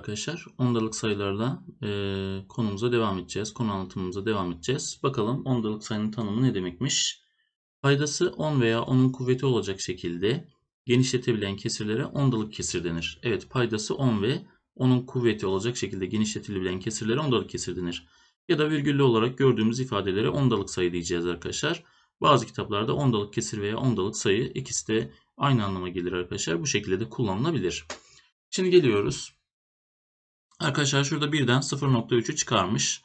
arkadaşlar. Ondalık sayılarla e, konumuza devam edeceğiz. Konu anlatımımıza devam edeceğiz. Bakalım ondalık sayının tanımı ne demekmiş? Paydası 10 veya 10'un kuvveti olacak şekilde genişletebilen kesirlere ondalık kesir denir. Evet paydası 10 ve 10'un kuvveti olacak şekilde genişletilebilen kesirlere ondalık kesir denir. Ya da virgüllü olarak gördüğümüz ifadelere ondalık sayı diyeceğiz arkadaşlar. Bazı kitaplarda ondalık kesir veya ondalık sayı ikisi de aynı anlama gelir arkadaşlar. Bu şekilde de kullanılabilir. Şimdi geliyoruz. Arkadaşlar şurada birden 0.3'ü çıkarmış.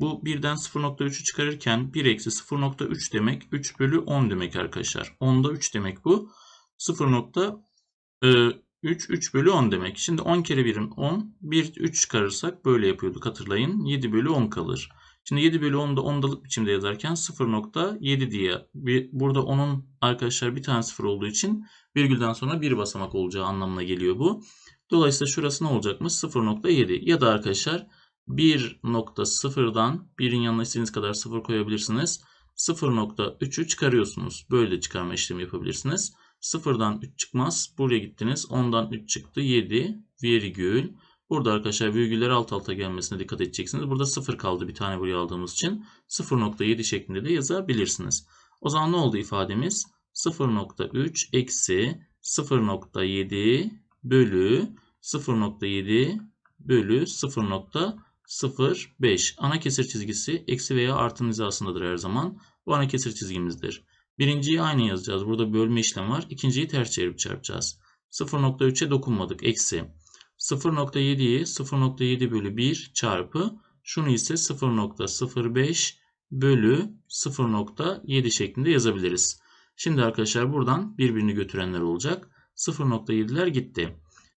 Bu birden 0.3'ü çıkarırken 1 eksi 0.3 demek 3 bölü 10 demek arkadaşlar. 10'da 3 demek bu. 0.3 3 bölü 10 demek. Şimdi 10 kere 1'in 10. 1 3 çıkarırsak böyle yapıyorduk hatırlayın. 7 bölü 10 kalır. Şimdi 7 bölü 10'da ondalık biçimde yazarken 0.7 diye. Burada 10'un arkadaşlar bir tane 0 olduğu için virgülden sonra bir basamak olacağı anlamına geliyor bu. Dolayısıyla şurası ne olacakmış? 0.7 ya da arkadaşlar 1.0'dan 1'in yanına istediğiniz kadar 0 koyabilirsiniz. 0.3'ü çıkarıyorsunuz. Böyle çıkarma işlemi yapabilirsiniz. 0'dan 3 çıkmaz. Buraya gittiniz. 10'dan 3 çıktı. 7 virgül. Burada arkadaşlar virgüller alt alta gelmesine dikkat edeceksiniz. Burada 0 kaldı bir tane buraya aldığımız için. 0.7 şeklinde de yazabilirsiniz. O zaman ne oldu ifademiz? 0.3 eksi 0.7 bölü 0.7 bölü 0.05. Ana kesir çizgisi eksi veya artın hizasındadır her zaman. Bu ana kesir çizgimizdir. Birinciyi aynı yazacağız. Burada bölme işlemi var. İkinciyi ters çevirip çarpacağız. 0.3'e dokunmadık. Eksi. 0.7'yi 0.7 bölü 1 çarpı şunu ise 0.05 bölü 0.7 şeklinde yazabiliriz. Şimdi arkadaşlar buradan birbirini götürenler olacak. 0.7'ler gitti.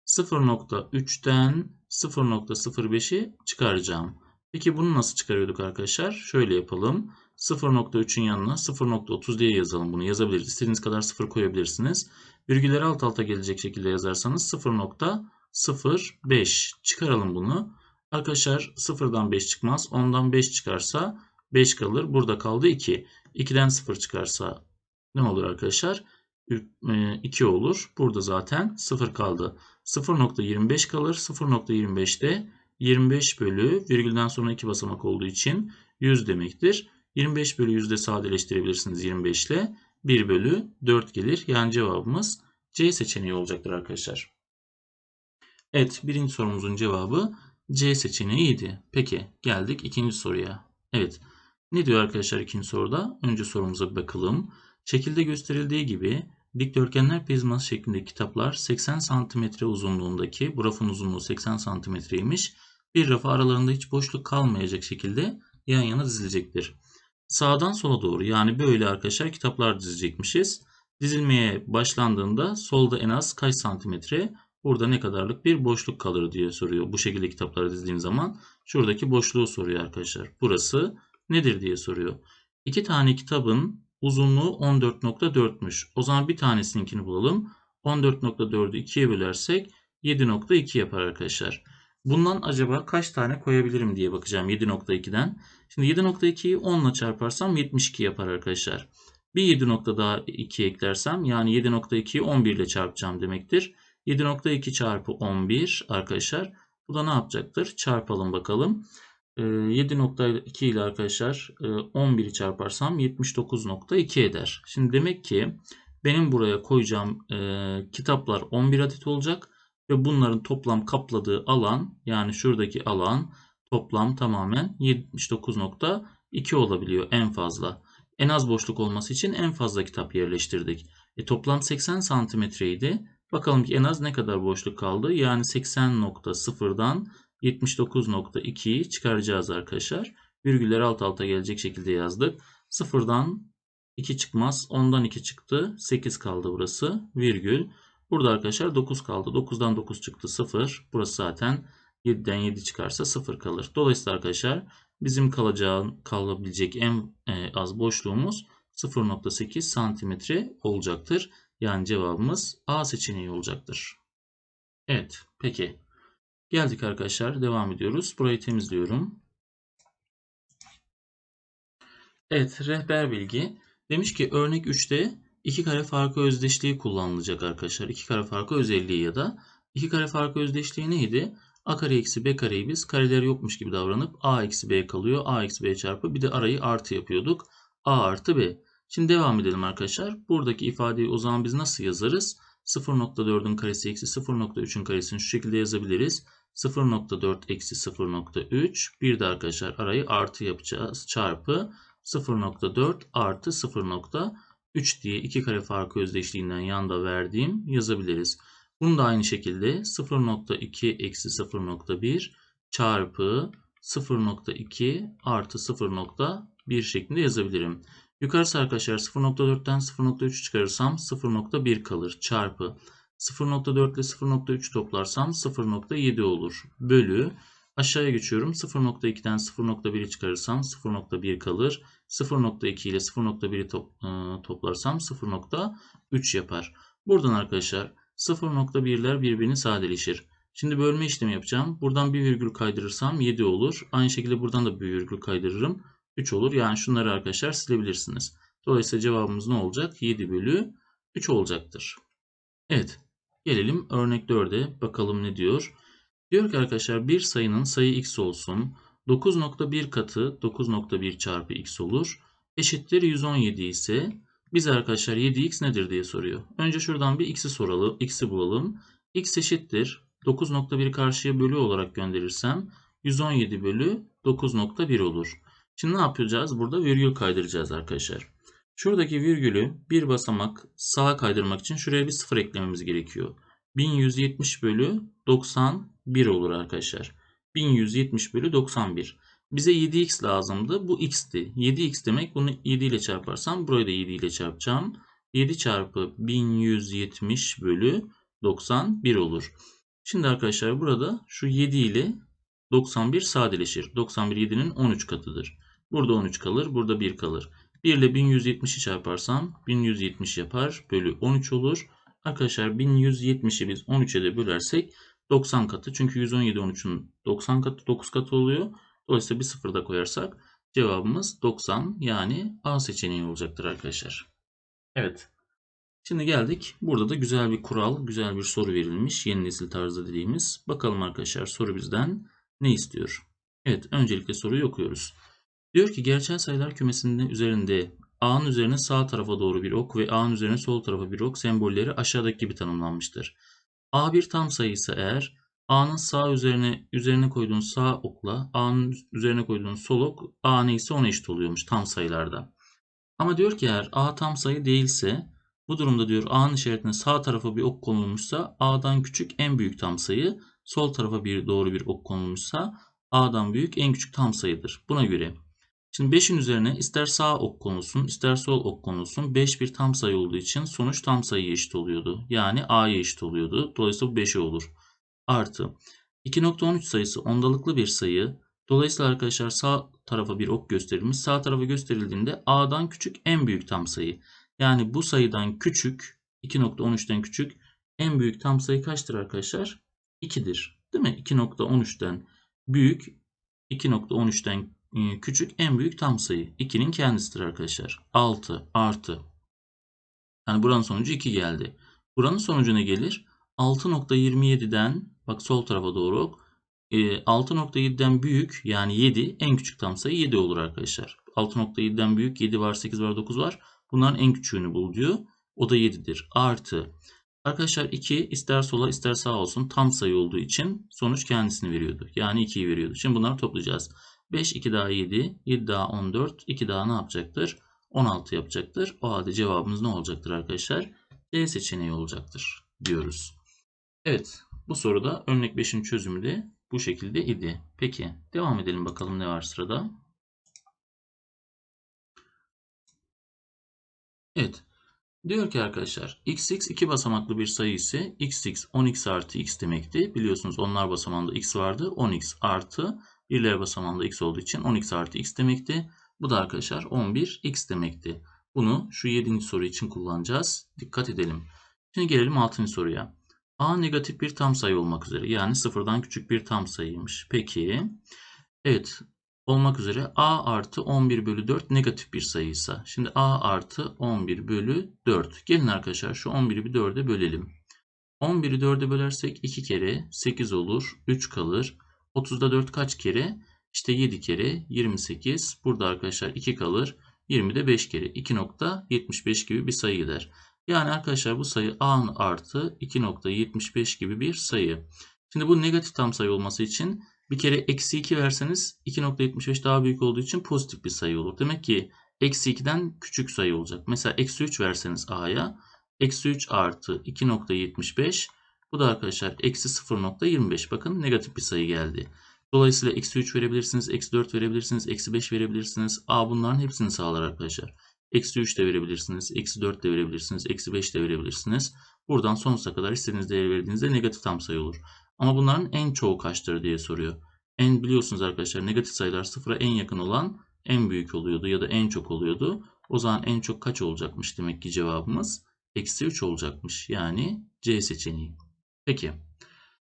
0.3'ten 0.05'i çıkaracağım. Peki bunu nasıl çıkarıyorduk arkadaşlar? Şöyle yapalım. 0.3'ün yanına 0.30 diye yazalım. Bunu yazabiliriz. İstediğiniz kadar 0 koyabilirsiniz. Virgülleri alt alta gelecek şekilde yazarsanız 0.05 çıkaralım bunu. Arkadaşlar 0'dan 5 çıkmaz. 10'dan 5 çıkarsa 5 kalır. Burada kaldı 2. 2'den 0 çıkarsa ne olur arkadaşlar? 2 olur. Burada zaten 0 kaldı. 0.25 kalır. 0.25'te 25 bölü virgülden sonra 2 basamak olduğu için 100 demektir. 25 bölü 100'de sadeleştirebilirsiniz 25 ile. 1 bölü 4 gelir. Yani cevabımız C seçeneği olacaktır arkadaşlar. Evet birinci sorumuzun cevabı C seçeneğiydi. Peki geldik ikinci soruya. Evet ne diyor arkadaşlar ikinci soruda? Önce sorumuza bakalım. Şekilde gösterildiği gibi dikdörtgenler prizması şeklindeki kitaplar 80 cm uzunluğundaki bu rafın uzunluğu 80 cm'ymiş. Bir rafa aralarında hiç boşluk kalmayacak şekilde yan yana dizilecektir. Sağdan sola doğru yani böyle arkadaşlar kitaplar dizecekmişiz. Dizilmeye başlandığında solda en az kaç santimetre burada ne kadarlık bir boşluk kalır diye soruyor. Bu şekilde kitapları dizdiğim zaman şuradaki boşluğu soruyor arkadaşlar. Burası nedir diye soruyor. İki tane kitabın uzunluğu 14.4'müş. O zaman bir tanesininkini bulalım. 14.4'ü 2'ye bölersek 7.2 yapar arkadaşlar. Bundan acaba kaç tane koyabilirim diye bakacağım 7.2'den. Şimdi 7.2'yi 10 ile çarparsam 72 yapar arkadaşlar. Bir 7 nokta daha 2 eklersem yani 7.2'yi 11 ile çarpacağım demektir. 7.2 çarpı 11 arkadaşlar. Bu da ne yapacaktır? Çarpalım bakalım. 7.2 ee, ile arkadaşlar 11'i e, çarparsam 79.2 eder. Şimdi demek ki benim buraya koyacağım e, kitaplar 11 adet olacak. Ve bunların toplam kapladığı alan yani şuradaki alan toplam tamamen 79.2 olabiliyor en fazla. En az boşluk olması için en fazla kitap yerleştirdik. E, toplam 80 santimetreydi. Bakalım ki en az ne kadar boşluk kaldı. Yani 80.0'dan 79.2'yi çıkaracağız arkadaşlar. Virgüller alt alta gelecek şekilde yazdık. 0'dan 2 çıkmaz. 10'dan 2 çıktı. 8 kaldı burası. Virgül. Burada arkadaşlar 9 kaldı. 9'dan 9 çıktı 0. Burası zaten 7'den 7 çıkarsa 0 kalır. Dolayısıyla arkadaşlar bizim kalacağı, kalabilecek en e, az boşluğumuz 0.8 santimetre olacaktır. Yani cevabımız A seçeneği olacaktır. Evet peki. Geldik arkadaşlar devam ediyoruz. Burayı temizliyorum. Evet rehber bilgi. Demiş ki örnek 3'te iki kare farkı özdeşliği kullanılacak arkadaşlar. İki kare farkı özelliği ya da iki kare farkı özdeşliği neydi? A kare eksi B kareyi biz kareler yokmuş gibi davranıp A eksi B kalıyor. A eksi B çarpı bir de arayı artı yapıyorduk. A artı B. Şimdi devam edelim arkadaşlar. Buradaki ifadeyi o zaman biz nasıl yazarız? 0.4'ün karesi eksi 0.3'ün karesini şu şekilde yazabiliriz. 0.4 eksi 0.3 bir de arkadaşlar arayı artı yapacağız. Çarpı 0.4 artı 0.3 diye iki kare farkı özdeşliğinden yanda verdiğim yazabiliriz. Bunu da aynı şekilde 0.2 eksi 0.1 çarpı 0.2 artı 0.1 şeklinde yazabilirim. Yukarısı arkadaşlar 0.4'ten 0.3 çıkarırsam 0.1 kalır. Çarpı 0.4 ile 0.3 toplarsam 0.7 olur. Bölü aşağıya geçiyorum. 0.2'den 0.1'i çıkarırsam 0.1 kalır. 0.2 ile 0.1'i top, e, toplarsam 0.3 yapar. Buradan arkadaşlar 0.1'ler birbirini sadeleşir. Şimdi bölme işlemi yapacağım. Buradan bir virgül kaydırırsam 7 olur. Aynı şekilde buradan da bir virgül kaydırırım. 3 olur. Yani şunları arkadaşlar silebilirsiniz. Dolayısıyla cevabımız ne olacak? 7 bölü 3 olacaktır. Evet. Gelelim örnek 4'e. Bakalım ne diyor. Diyor ki arkadaşlar bir sayının sayı x olsun. 9.1 katı 9.1 çarpı x olur. Eşittir 117 ise biz arkadaşlar 7x nedir diye soruyor. Önce şuradan bir x'i soralım. x'i bulalım. x eşittir. 9.1 karşıya bölü olarak gönderirsem 117 bölü 9.1 olur. Şimdi ne yapacağız? Burada virgül kaydıracağız arkadaşlar. Şuradaki virgülü bir basamak sağa kaydırmak için şuraya bir sıfır eklememiz gerekiyor. 1170 bölü 91 olur arkadaşlar. 1170 bölü 91. Bize 7x lazımdı. Bu x'ti. 7x demek bunu 7 ile çarparsam burayı da 7 ile çarpacağım. 7 çarpı 1170 bölü 91 olur. Şimdi arkadaşlar burada şu 7 ile 91 sadeleşir. 91 7'nin 13 katıdır. Burada 13 kalır. Burada 1 kalır. 1 ile 1170'i çarparsam 1170 yapar. Bölü 13 olur. Arkadaşlar 1170'i biz 13'e de bölersek 90 katı. Çünkü 117 13'ün 90 katı 9 katı oluyor. Dolayısıyla bir sıfır da koyarsak cevabımız 90 yani A seçeneği olacaktır arkadaşlar. Evet. Şimdi geldik. Burada da güzel bir kural, güzel bir soru verilmiş. Yeni nesil tarzı dediğimiz. Bakalım arkadaşlar soru bizden ne istiyor? Evet öncelikle soruyu okuyoruz. Diyor ki gerçel sayılar kümesinin üzerinde A'nın üzerine sağ tarafa doğru bir ok ve A'nın üzerine sol tarafa bir ok sembolleri aşağıdaki gibi tanımlanmıştır. A bir tam sayı ise eğer A'nın sağ üzerine üzerine koyduğun sağ okla A'nın üzerine koyduğun sol ok A neyse ona eşit oluyormuş tam sayılarda. Ama diyor ki eğer A tam sayı değilse bu durumda diyor A'nın işaretine sağ tarafa bir ok konulmuşsa A'dan küçük en büyük tam sayı, sol tarafa bir doğru bir ok konulmuşsa A'dan büyük en küçük tam sayıdır. Buna göre Şimdi 5'in üzerine ister sağ ok konulsun ister sol ok konulsun 5 bir tam sayı olduğu için sonuç tam sayıya eşit oluyordu. Yani A'ya eşit oluyordu. Dolayısıyla bu 5'e olur. Artı 2.13 sayısı ondalıklı bir sayı. Dolayısıyla arkadaşlar sağ tarafa bir ok gösterilmiş. Sağ tarafa gösterildiğinde A'dan küçük en büyük tam sayı. Yani bu sayıdan küçük 2.13'ten küçük en büyük tam sayı kaçtır arkadaşlar? 2'dir. Değil mi? 2.13'ten büyük 2.13'ten e, küçük en büyük tam sayı. 2'nin kendisidir arkadaşlar. 6 artı. Yani buranın sonucu 2 geldi. Buranın sonucu ne gelir? 6.27'den bak sol tarafa doğru ok. 6.7'den büyük yani 7 en küçük tam sayı 7 olur arkadaşlar. 6.7'den büyük 7 var 8 var 9 var. Bunların en küçüğünü bul diyor. O da 7'dir. Artı. Arkadaşlar 2 ister sola ister sağa olsun tam sayı olduğu için sonuç kendisini veriyordu. Yani 2'yi veriyordu. Şimdi bunları toplayacağız. 5 2 daha 7 7 daha 14 2 daha ne yapacaktır? 16 yapacaktır. O halde cevabımız ne olacaktır arkadaşlar? D seçeneği olacaktır diyoruz. Evet bu soruda örnek 5'in çözümü de bu şekilde idi. Peki devam edelim bakalım ne var sırada. Evet. Diyor ki arkadaşlar xx iki basamaklı bir sayı ise xx 10x artı x demekti. Biliyorsunuz onlar basamağında x vardı. 10x artı birler basamağında x olduğu için 10x artı x demekti. Bu da arkadaşlar 11x demekti. Bunu şu 7. soru için kullanacağız. Dikkat edelim. Şimdi gelelim 6. soruya. A negatif bir tam sayı olmak üzere. Yani sıfırdan küçük bir tam sayıymış. Peki. Evet. Olmak üzere A artı 11 bölü 4 negatif bir sayıysa. Şimdi A artı 11 bölü 4. Gelin arkadaşlar şu 11'i bir 4'e bölelim. 11'i 4'e bölersek 2 kere 8 olur. 3 kalır. 30'da 4 kaç kere? İşte 7 kere 28. Burada arkadaşlar 2 kalır. 20'de 5 kere 2.75 gibi bir sayı gider. Yani arkadaşlar bu sayı a artı 2.75 gibi bir sayı. Şimdi bu negatif tam sayı olması için bir kere eksi 2 verseniz 2.75 daha büyük olduğu için pozitif bir sayı olur. Demek ki eksi 2'den küçük sayı olacak. Mesela eksi 3 verseniz a'ya eksi 3 artı 2.75 bu da arkadaşlar eksi 0.25. Bakın negatif bir sayı geldi. Dolayısıyla eksi 3 verebilirsiniz, eksi 4 verebilirsiniz, eksi 5 verebilirsiniz. A bunların hepsini sağlar arkadaşlar. Eksi 3 de verebilirsiniz, eksi 4 de verebilirsiniz, eksi 5 de verebilirsiniz. Buradan sonsuza kadar istediğiniz değeri verdiğinizde negatif tam sayı olur. Ama bunların en çoğu kaçtır diye soruyor. En biliyorsunuz arkadaşlar negatif sayılar sıfıra en yakın olan en büyük oluyordu ya da en çok oluyordu. O zaman en çok kaç olacakmış demek ki cevabımız? Eksi 3 olacakmış. Yani C seçeneği. Peki.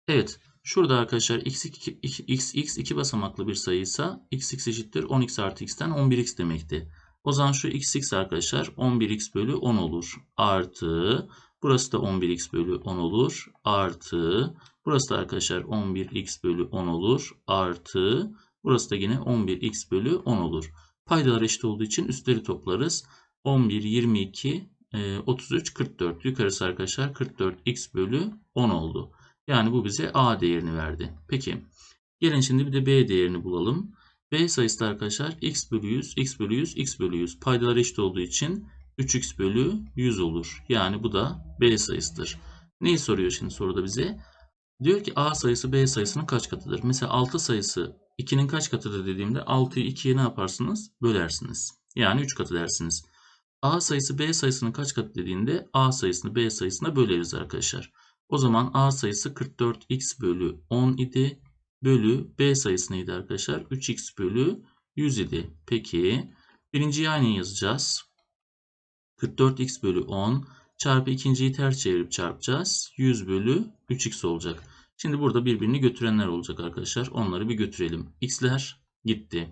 Evet. Şurada arkadaşlar x, 2, x, x 2 basamaklı bir sayıysa x, x eşittir 10x artı x'ten 11x demekti. O zaman şu x, x arkadaşlar 11x bölü 10 olur. Artı burası da 11x bölü 10 olur. Artı burası da arkadaşlar 11x bölü 10 olur. Artı burası da yine 11x bölü 10 olur. Paydalar eşit olduğu için üstleri toplarız. 11, 22, 33, 44. Yukarısı arkadaşlar 44x bölü 10 oldu. Yani bu bize A değerini verdi. Peki. Gelin şimdi bir de B değerini bulalım. B sayısı da arkadaşlar x bölü 100, x bölü 100, x bölü 100. Paydalar eşit olduğu için 3x bölü 100 olur. Yani bu da B sayısıdır. Neyi soruyor şimdi soruda bize? Diyor ki A sayısı B sayısının kaç katıdır? Mesela 6 sayısı 2'nin kaç katıdır dediğimde 6'yı 2'ye ne yaparsınız? Bölersiniz. Yani 3 katı dersiniz. A sayısı B sayısının kaç katı dediğinde A sayısını B sayısına böleriz arkadaşlar. O zaman A sayısı 44x bölü 10 idi. Bölü B sayısı neydi arkadaşlar? 3x bölü 100 idi. Peki birinciyi aynı yazacağız. 44x bölü 10 çarpı ikinciyi ters çevirip çarpacağız. 100 bölü 3x olacak. Şimdi burada birbirini götürenler olacak arkadaşlar. Onları bir götürelim. x'ler gitti.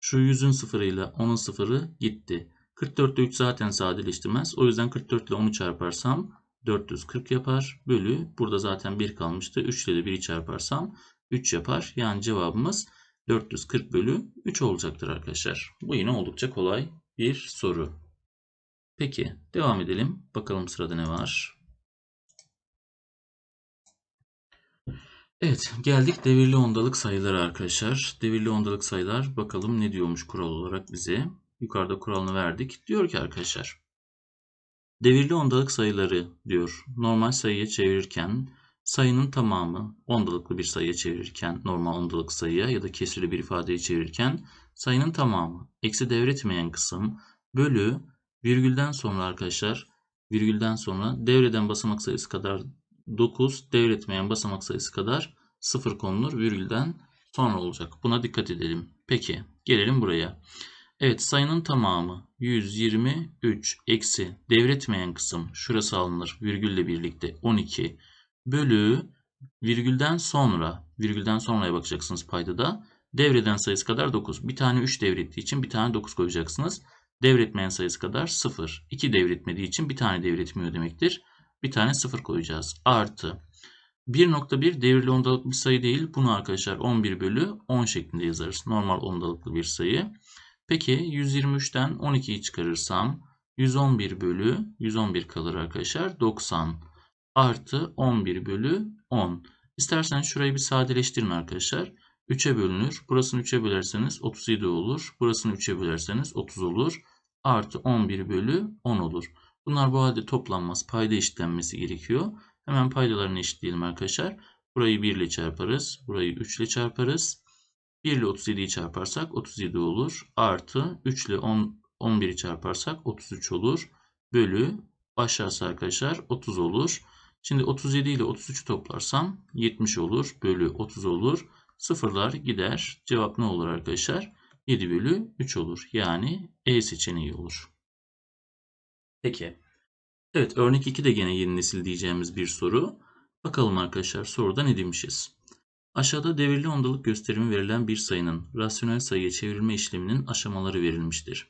Şu 100'ün sıfırıyla 10'un sıfırı gitti. 44 ile 3 zaten sadeleştirmez. O yüzden 44 ile 10'u çarparsam 440 yapar. Bölü burada zaten 1 kalmıştı. 3 ile de 1'i çarparsam 3 yapar. Yani cevabımız 440 bölü 3 olacaktır arkadaşlar. Bu yine oldukça kolay bir soru. Peki devam edelim. Bakalım sırada ne var. Evet geldik devirli ondalık sayılara arkadaşlar. Devirli ondalık sayılar bakalım ne diyormuş kural olarak bize. Yukarıda kuralını verdik. Diyor ki arkadaşlar. Devirli ondalık sayıları diyor. Normal sayıya çevirirken sayının tamamı ondalıklı bir sayıya çevirirken normal ondalık sayıya ya da kesirli bir ifadeye çevirirken sayının tamamı eksi devretmeyen kısım bölü virgülden sonra arkadaşlar virgülden sonra devreden basamak sayısı kadar 9 devretmeyen basamak sayısı kadar 0 konulur virgülden sonra olacak. Buna dikkat edelim. Peki gelelim buraya. Evet sayının tamamı 123 eksi devretmeyen kısım şurası alınır virgülle birlikte 12 bölü virgülden sonra virgülden sonraya bakacaksınız paydada devreden sayısı kadar 9. Bir tane 3 devrettiği için bir tane 9 koyacaksınız. Devretmeyen sayısı kadar 0. 2 devretmediği için bir tane devretmiyor demektir. Bir tane 0 koyacağız. Artı 1.1 devirli ondalıklı bir sayı değil. Bunu arkadaşlar 11 bölü 10 şeklinde yazarız. Normal ondalıklı bir sayı. Peki 123'ten 12'yi çıkarırsam 111 bölü 111 kalır arkadaşlar. 90 artı 11 bölü 10. İsterseniz şurayı bir sadeleştirin arkadaşlar. 3'e bölünür. Burasını 3'e bölerseniz 37 olur. Burasını 3'e bölerseniz 30 olur. Artı 11 bölü 10 olur. Bunlar bu halde toplanmaz. Payda eşitlenmesi gerekiyor. Hemen paydalarını eşitleyelim arkadaşlar. Burayı 1 ile çarparız. Burayı 3 ile çarparız. 1 ile 37'yi çarparsak 37 olur. Artı 3 ile 10, 11'i çarparsak 33 olur. Bölü aşağısı arkadaşlar 30 olur. Şimdi 37 ile 33'ü toplarsam 70 olur. Bölü 30 olur. Sıfırlar gider. Cevap ne olur arkadaşlar? 7 bölü 3 olur. Yani E seçeneği olur. Peki. Evet örnek 2 de gene yeni nesil diyeceğimiz bir soru. Bakalım arkadaşlar soruda ne demişiz? Aşağıda devirli ondalık gösterimi verilen bir sayının rasyonel sayıya çevrilme işleminin aşamaları verilmiştir.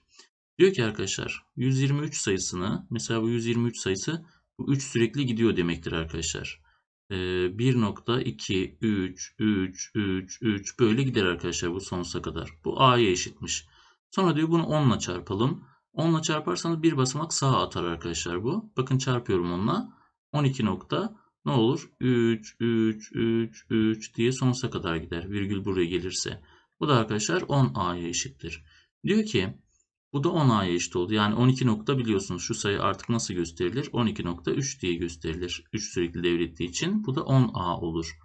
Diyor ki arkadaşlar 123 sayısını mesela bu 123 sayısı Bu 3 sürekli gidiyor demektir arkadaşlar. Ee, 1.2, 3, 3, 3, 3 böyle gider arkadaşlar bu sonsuza kadar. Bu a'ya eşitmiş. Sonra diyor bunu 10 ile çarpalım. 10 ile çarparsanız bir basamak sağa atar arkadaşlar bu. Bakın çarpıyorum onunla. 12 nokta ne olur? 3, 3, 3, 3 diye sonsuza kadar gider. Virgül buraya gelirse. Bu da arkadaşlar 10a'ya eşittir. Diyor ki bu da 10a'ya eşit oldu. Yani 12 nokta biliyorsunuz şu sayı artık nasıl gösterilir? 12.3 diye gösterilir. 3 sürekli devrettiği için. Bu da 10a olur.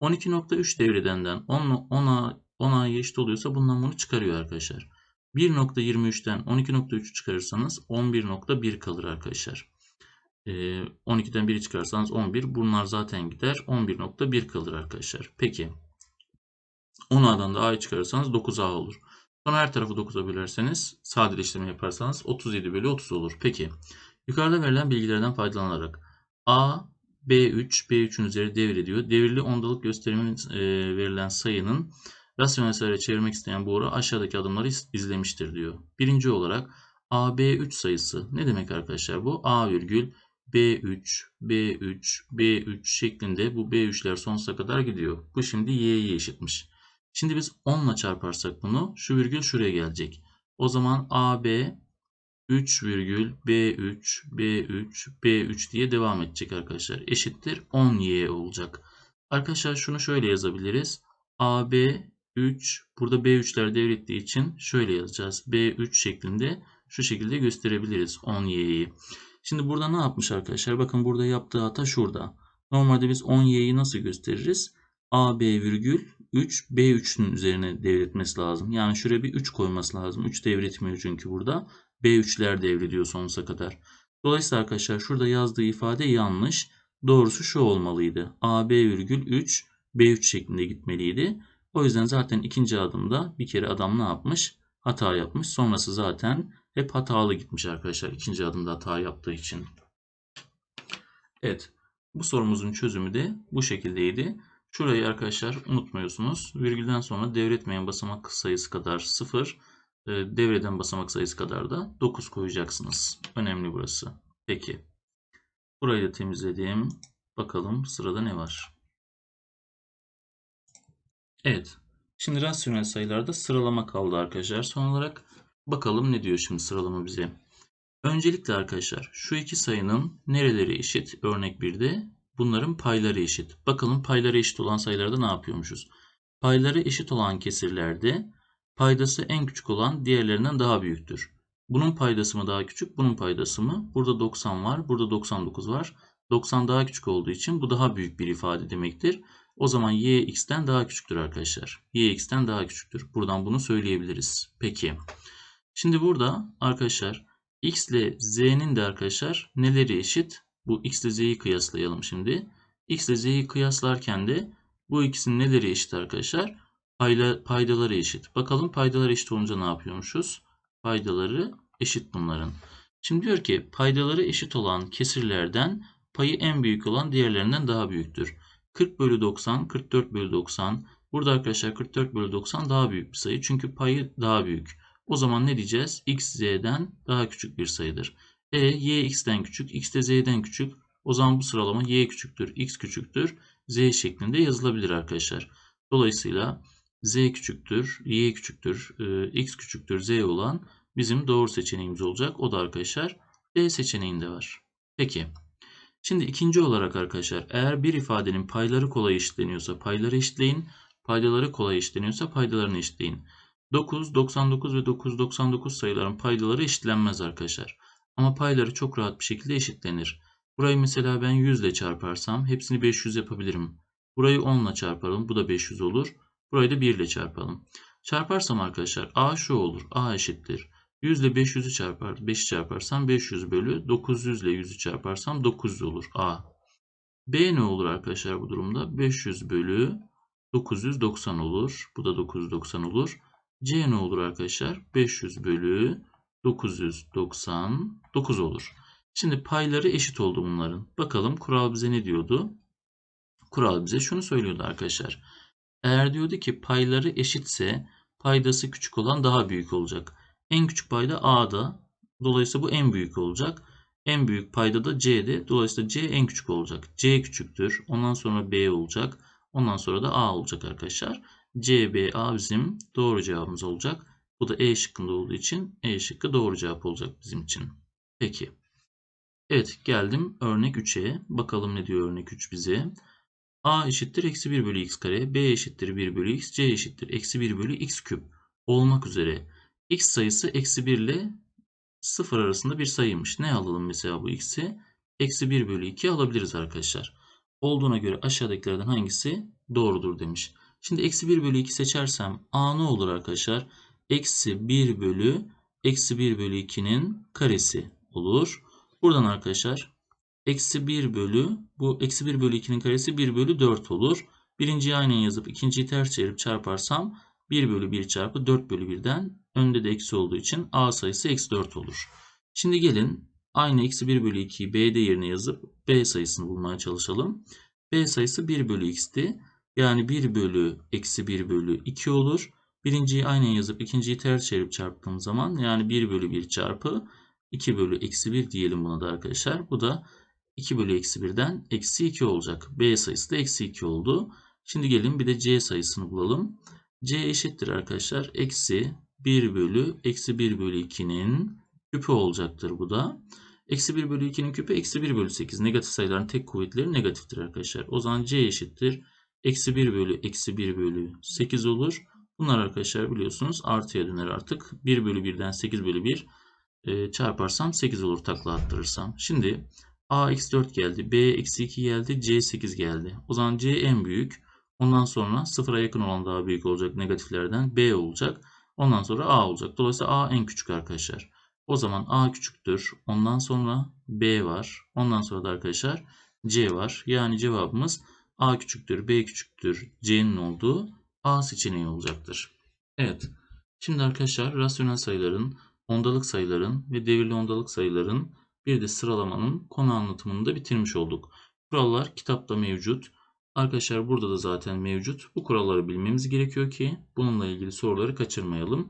12.3 devredenden 10a 10a'ya eşit oluyorsa bundan bunu çıkarıyor arkadaşlar. 1.23'ten 12.3'ü çıkarırsanız 11.1 kalır arkadaşlar. 12'den 1'i çıkarsanız 11. Bunlar zaten gider. 11.1 kalır arkadaşlar. Peki. 10a'dan da a'yı çıkarırsanız 9a olur. Sonra her tarafı 9'a bölerseniz sadeleştirme yaparsanız 37 bölü 30 olur. Peki. Yukarıda verilen bilgilerden faydalanarak A, B3, B3'ün üzeri devrediyor. Devirli ondalık gösterimin e, verilen sayının rasyonel sayıya çevirmek isteyen Buğra aşağıdaki adımları izlemiştir diyor. Birinci olarak A, B3 sayısı. Ne demek arkadaşlar bu? A virgül B3, B3, B3 şeklinde bu B3'ler sonsuza kadar gidiyor. Bu şimdi Y'ye eşitmiş. Şimdi biz 10 ile çarparsak bunu şu virgül şuraya gelecek. O zaman AB 3 virgül B3, B3, B3 diye devam edecek arkadaşlar. Eşittir 10Y olacak. Arkadaşlar şunu şöyle yazabiliriz. AB 3 burada B3'ler devrettiği için şöyle yazacağız. B3 şeklinde şu şekilde gösterebiliriz 10Y'yi. Şimdi burada ne yapmış arkadaşlar? Bakın burada yaptığı hata şurada. Normalde biz 10y'yi nasıl gösteririz? AB virgül 3 B3'ün üzerine devretmesi lazım. Yani şuraya bir 3 koyması lazım. 3 devretmiyor çünkü burada. B3'ler devrediyor sonsuza kadar. Dolayısıyla arkadaşlar şurada yazdığı ifade yanlış. Doğrusu şu olmalıydı. AB virgül 3 B3 şeklinde gitmeliydi. O yüzden zaten ikinci adımda bir kere adam ne yapmış? Hata yapmış. Sonrası zaten hep hatalı gitmiş arkadaşlar. ikinci adımda hata yaptığı için. Evet. Bu sorumuzun çözümü de bu şekildeydi. Şurayı arkadaşlar unutmuyorsunuz. Virgülden sonra devretmeyen basamak sayısı kadar 0, e, devreden basamak sayısı kadar da 9 koyacaksınız. Önemli burası. Peki. Burayı da temizledim. Bakalım sırada ne var? Evet. Şimdi rasyonel sayılarda sıralama kaldı arkadaşlar. Son olarak bakalım ne diyor şimdi sıralama bize. Öncelikle arkadaşlar şu iki sayının nereleri eşit? Örnek 1'de bunların payları eşit. Bakalım payları eşit olan sayılarda ne yapıyormuşuz? Payları eşit olan kesirlerde paydası en küçük olan diğerlerinden daha büyüktür. Bunun paydası mı daha küçük, bunun paydası mı? Burada 90 var, burada 99 var. 90 daha küçük olduğu için bu daha büyük bir ifade demektir. O zaman y x'ten daha küçüktür arkadaşlar. y x'ten daha küçüktür. Buradan bunu söyleyebiliriz. Peki. Şimdi burada arkadaşlar x ile z'nin de arkadaşlar neleri eşit? Bu x ile z'yi kıyaslayalım şimdi. x ile z'yi kıyaslarken de bu ikisinin neleri eşit arkadaşlar? Payla, paydaları eşit. Bakalım paydaları eşit olunca ne yapıyormuşuz? Paydaları eşit bunların. Şimdi diyor ki paydaları eşit olan kesirlerden payı en büyük olan diğerlerinden daha büyüktür. 40 bölü 90, 44 bölü 90. Burada arkadaşlar 44 bölü 90 daha büyük bir sayı. Çünkü payı daha büyük. O zaman ne diyeceğiz? x z'den daha küçük bir sayıdır. E y x'ten küçük, x de z'den küçük. O zaman bu sıralama y küçüktür, x küçüktür, z şeklinde yazılabilir arkadaşlar. Dolayısıyla z küçüktür, y küçüktür, e, x küçüktür, z olan bizim doğru seçeneğimiz olacak. O da arkadaşlar D seçeneğinde var. Peki. Şimdi ikinci olarak arkadaşlar eğer bir ifadenin payları kolay eşitleniyorsa payları eşitleyin. Paydaları kolay eşitleniyorsa paydalarını eşitleyin. 9, 99 ve 999 sayıların paydaları eşitlenmez arkadaşlar. Ama payları çok rahat bir şekilde eşitlenir. Burayı mesela ben 100 ile çarparsam hepsini 500 yapabilirim. Burayı 10 ile çarpalım. Bu da 500 olur. Burayı da 1 ile çarpalım. Çarparsam arkadaşlar A şu olur. A eşittir. 100 ile 500'ü çarpar, 5'i çarparsam 500 bölü 900 ile 100'ü çarparsam 900 olur A. B ne olur arkadaşlar bu durumda? 500 bölü 990 olur. Bu da 990 olur. C ne olur arkadaşlar? 500 bölü 999 olur. Şimdi payları eşit oldu bunların. Bakalım kural bize ne diyordu? Kural bize şunu söylüyordu arkadaşlar. Eğer diyordu ki payları eşitse paydası küçük olan daha büyük olacak. En küçük payda A'da. Dolayısıyla bu en büyük olacak. En büyük payda da C'de. Dolayısıyla C en küçük olacak. C küçüktür. Ondan sonra B olacak. Ondan sonra da A olacak arkadaşlar. C, B, A bizim doğru cevabımız olacak. Bu da E şıkkında olduğu için E şıkkı doğru cevap olacak bizim için. Peki. Evet geldim örnek 3'e. Bakalım ne diyor örnek 3 bize. A eşittir eksi 1 bölü x kare. B eşittir 1 bölü x. C eşittir eksi 1 bölü x küp. Olmak üzere. X sayısı eksi 1 ile 0 arasında bir sayıymış. Ne alalım mesela bu x'i? Eksi 1 bölü 2 alabiliriz arkadaşlar. Olduğuna göre aşağıdakilerden hangisi doğrudur demiş. Şimdi eksi 1 bölü 2 seçersem a ne olur arkadaşlar? Eksi 1 bölü eksi 1 bölü 2'nin karesi olur. Buradan arkadaşlar eksi 1 bölü bu eksi 1 bölü 2'nin karesi 1 bölü 4 olur. Birinciyi aynen yazıp ikinciyi ters çevirip çarparsam 1 bölü 1 çarpı 4 bölü 1'den önde de eksi olduğu için a sayısı eksi 4 olur. Şimdi gelin aynı eksi 1 bölü 2'yi b'de yerine yazıp b sayısını bulmaya çalışalım. b sayısı 1 bölü x'ti. Yani 1 bölü eksi 1 bölü 2 olur. Birinciyi aynen yazıp ikinciyi ters çevirip çarptığım zaman yani 1 bölü 1 çarpı 2 bölü eksi 1 diyelim buna da arkadaşlar. Bu da 2 bölü eksi 1'den eksi 2 olacak. B sayısı da eksi 2 oldu. Şimdi gelin bir de C sayısını bulalım. C eşittir arkadaşlar. Eksi 1 bölü eksi 1 bölü 2'nin küpü olacaktır bu da. Eksi 1 bölü 2'nin küpü eksi 1 bölü 8. Negatif sayıların tek kuvvetleri negatiftir arkadaşlar. O zaman C eşittir. Eksi 1 bölü eksi 1 bölü 8 olur. Bunlar arkadaşlar biliyorsunuz artıya döner artık. 1 bölü 1'den 8 bölü 1 e, çarparsam 8 olur takla attırırsam. Şimdi A eksi 4 geldi. B eksi 2 geldi. C 8 geldi. O zaman C en büyük. Ondan sonra sıfıra yakın olan daha büyük olacak negatiflerden. B olacak. Ondan sonra A olacak. Dolayısıyla A en küçük arkadaşlar. O zaman A küçüktür. Ondan sonra B var. Ondan sonra da arkadaşlar C var. Yani cevabımız A küçüktür, B küçüktür, C'nin olduğu A seçeneği olacaktır. Evet. Şimdi arkadaşlar rasyonel sayıların, ondalık sayıların ve devirli ondalık sayıların bir de sıralamanın konu anlatımını da bitirmiş olduk. Kurallar kitapta mevcut. Arkadaşlar burada da zaten mevcut. Bu kuralları bilmemiz gerekiyor ki bununla ilgili soruları kaçırmayalım.